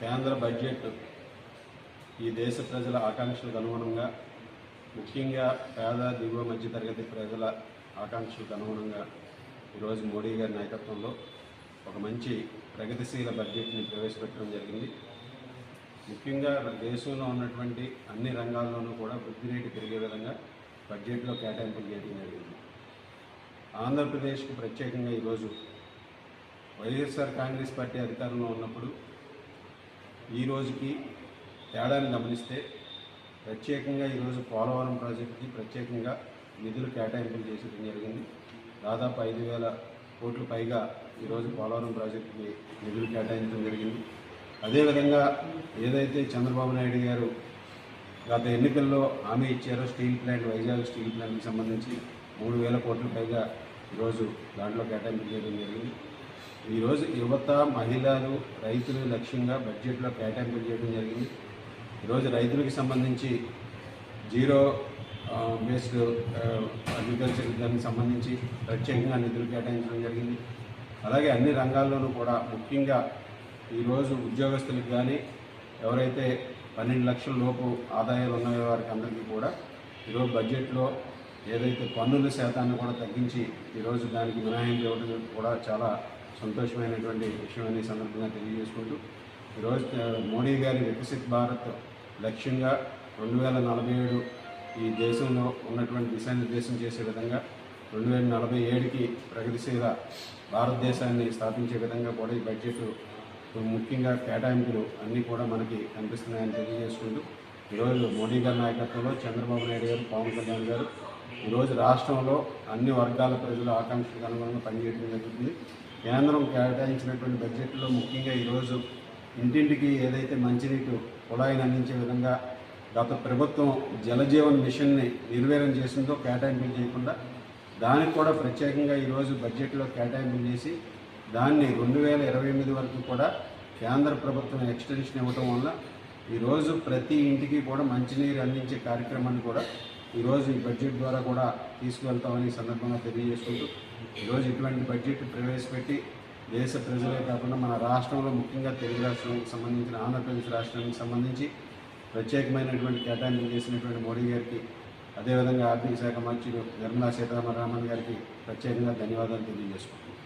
కేంద్ర బడ్జెట్ ఈ దేశ ప్రజల ఆకాంక్షలకు అనుగుణంగా ముఖ్యంగా పేద దిగువ మధ్యతరగతి ప్రజల ఆకాంక్షలకు అనుగుణంగా ఈరోజు మోడీ గారి నాయకత్వంలో ఒక మంచి ప్రగతిశీల బడ్జెట్ని ప్రవేశపెట్టడం జరిగింది. ముఖ్యంగా దేశంలో ఉన్నటువంటి అన్ని రంగాల్లోనూ కూడా వృద్ధి రేటు పెరిగే విధంగా బడ్జెట్లో కేటాయింపులు చేయడం జరిగింది. ఆంధ్రప్రదేశ్కు ప్రత్యేకంగా ఈరోజు వైఎస్ఆర్ కాంగ్రెస్ పార్టీ అధికారంలో ఉన్నప్పుడు ఈ రోజుకి తేడాను గమనిస్తే ప్రత్యేకంగా ఈరోజు పోలవరం ప్రాజెక్టుకి ప్రత్యేకంగా నిధులు కేటాయింపులు చేసడం జరిగింది. దాదాపు ఐదు వేల కోట్లు పైగా ఈరోజు పోలవరం ప్రాజెక్టుకి నిధులు కేటాయించడం జరిగింది. అదేవిధంగా ఏదైతే చంద్రబాబు నాయుడు గారు గత ఎన్నికల్లో హామీ ఇచ్చారో స్టీల్ ప్లాంట్ వైజాగ్ స్టీల్ ప్లాంట్కి సంబంధించి మూడు వేల కోట్ల పైగా ఈరోజు దాంట్లో కేటాయింపు చేయడం జరిగింది. ఈరోజు యువత మహిళలు రైతులు లక్ష్యంగా బడ్జెట్లో కేటాయింపులు చేయడం జరిగింది. ఈరోజు రైతులకు సంబంధించి జీరో బేస్డ్ అగ్రికల్చర్ దానికి సంబంధించి ప్రత్యేకంగా నిధులు కేటాయించడం జరిగింది. అలాగే అన్ని రంగాల్లోనూ కూడా ముఖ్యంగా ఈరోజు ఉద్యోగస్తులకు కానీ ఎవరైతే పన్నెండు లక్షల లోపు ఆదాయాలు ఉన్నాయో వారికి అందరికీ కూడా ఈరోజు బడ్జెట్లో ఏదైతే పన్నుల శాతాన్ని కూడా తగ్గించి ఈరోజు దానికి మినహాయింపు ఇవ్వడం కూడా చాలా సంతోషమైనటువంటి విషయమని సందర్భంగా తెలియజేసుకుంటూ ఈరోజు మోడీ గారి వికసిత్ భారత్ లక్ష్యంగా రెండు వేల నలభై ఏడు ఈ దేశంలో ఉన్నటువంటి దిశానిర్దేశం చేసే విధంగా రెండు వేల నలభై ఏడుకి ప్రగతిశీల భారతదేశాన్ని స్థాపించే విధంగా కూడా ఈ బడ్జెట్ ముఖ్యంగా కేటాయింపులు అన్నీ కూడా మనకి కనిపిస్తున్నాయని తెలియజేసుకుంటూ ఈరోజు మోడీ గారి నాయకత్వంలో చంద్రబాబు నాయుడు గారు పవన్ కళ్యాణ్ గారు ఈరోజు రాష్ట్రంలో అన్ని వర్గాల ప్రజల ఆకాంక్షలకు అనుగుణంగా పనిచేయడం జరుగుతుంది. కేంద్రం కేటాయించినటువంటి బడ్జెట్లో ముఖ్యంగా ఈరోజు ఇంటింటికి ఏదైతే మంచినీటి కుళాయిని అందించే విధంగా గత ప్రభుత్వం జలజీవన్ మిషన్ని నిర్వీర్యం చేసిందో కేటాయింపులు చేయకుండా దానికి కూడా ప్రత్యేకంగా ఈరోజు బడ్జెట్లో కేటాయింపులు చేసి దాన్ని రెండు వేల ఇరవై ఎనిమిది వరకు కూడా కేంద్ర ప్రభుత్వం ఎక్స్టెన్షన్ ఇవ్వటం వల్ల ఈరోజు ప్రతి ఇంటికి కూడా మంచినీరు అందించే కార్యక్రమాన్ని కూడా ఈరోజు ఈ బడ్జెట్ ద్వారా కూడా తీసుకువెళ్తామని సందర్భంగా తెలియజేసుకుంటూ ఈరోజు ఇటువంటి బడ్జెట్ ప్రవేశపెట్టి దేశ ప్రజలే కాకుండా మన రాష్ట్రంలో ముఖ్యంగా తెలుగు రాష్ట్రానికి సంబంధించిన ఆంధ్రప్రదేశ్ రాష్ట్రానికి సంబంధించి ప్రత్యేకమైనటువంటి కేటాయింపులు చేసినటువంటి మోడీ గారికి అదేవిధంగా ఆర్థిక శాఖ మంత్రి నిర్మలా సీతారామన్ గారికి ప్రత్యేకంగా ధన్యవాదాలు తెలియజేసుకుంటున్నాను